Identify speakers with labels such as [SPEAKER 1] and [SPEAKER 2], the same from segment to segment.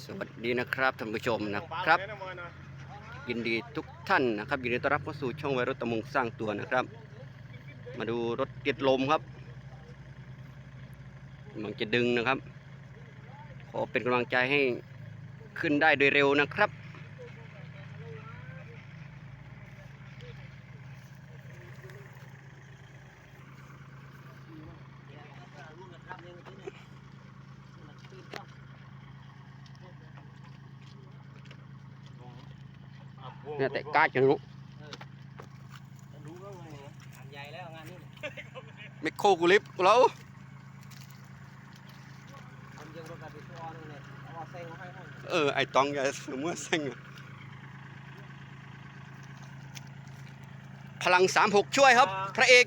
[SPEAKER 1] สวัสดีนะครับท่านผู้ชมนะครับ ยินดีทุกท่านนะครับ ยินดีต้อนรับเข้าสู่ช่องไวรถตะมงสร้างตัวนะครับ มาดูรถติดลมครับมันจะดึงนะครับ ขอเป็นกำลังใจให้ขึ้นได้โดยเร็วนะครับ เนี่ยแต่กล้าจะรู้
[SPEAKER 2] ใหญ่แล้วงานนี้
[SPEAKER 1] ไม่โคกูลิฟแล้ว
[SPEAKER 2] ทำยังรถกระบะตัวนึงเนี่ยเอาเซ็งให้ให้
[SPEAKER 1] เออไอตองอย่าเสมอเซ็งอะพลังสามหกช่วยครับ พระเอก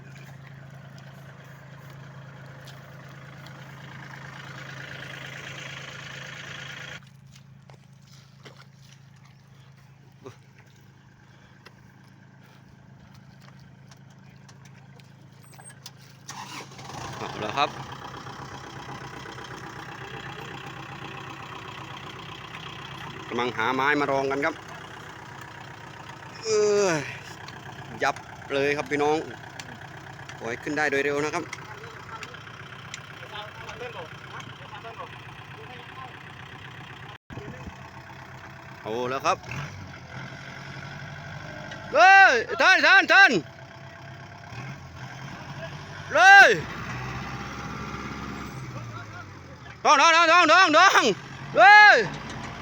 [SPEAKER 1] เอครับ กำลังหาไม้มารองกันครับเออยับเลยครับพี่น้องขอให้ขึ้นได้โดยเร็วนะครับเอาแล้วครับเฮ้ยท่านท่านท่านเลย น้องน้องน้องน้องน้องเฮ้ย